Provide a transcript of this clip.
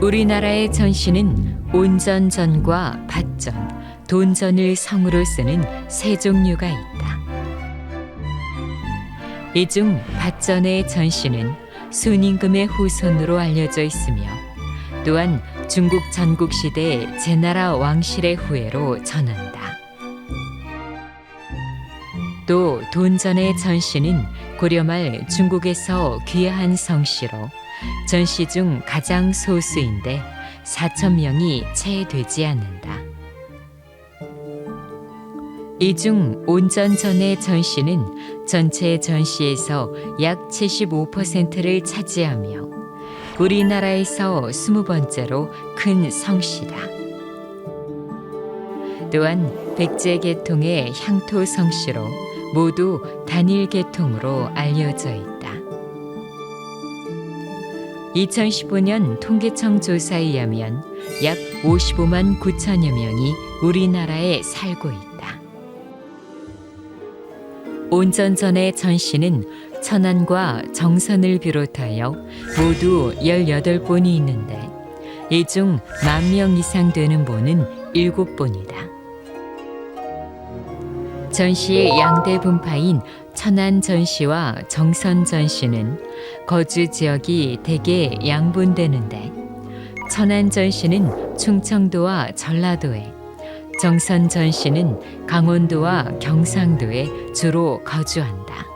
우리나라의 전시는 온전전과 밭전, 돈전을 성으로 쓰는 세 종류가 있다. 이 중 밭전의 전시는 순임금의 후손으로 알려져 있으며 또한 중국 전국 시대 제나라 왕실의 후예로 전한다. 또 돈전의 전시는 고려 말 중국에서 귀화한 성씨로 전시 중 가장 소수인데 4천 명이 채 되지 않는다. 이 중 온전 전의 전시는 전체 전시에서 약 75%를 차지하며 우리나라에서 20번째로 큰 성씨다. 또한 백제 계통의 향토 성씨로 모두 단일 계통으로 알려져 있다. 2015년 통계청 조사에 의하면 약 55만 9천여 명이 우리나라에 살고 있다. 온전 전의 전시는 천안과 정선을 비롯하여 모두 18본이 있는데 이 중 만 명 이상 되는 본은 7본이다. 전시의 양대 분파인 천안 전시와 정선 전시는 거주 지역이 대개 양분되는데 천안 전시는 충청도와 전라도에 정선 전시는 강원도와 경상도에 주로 거주한다.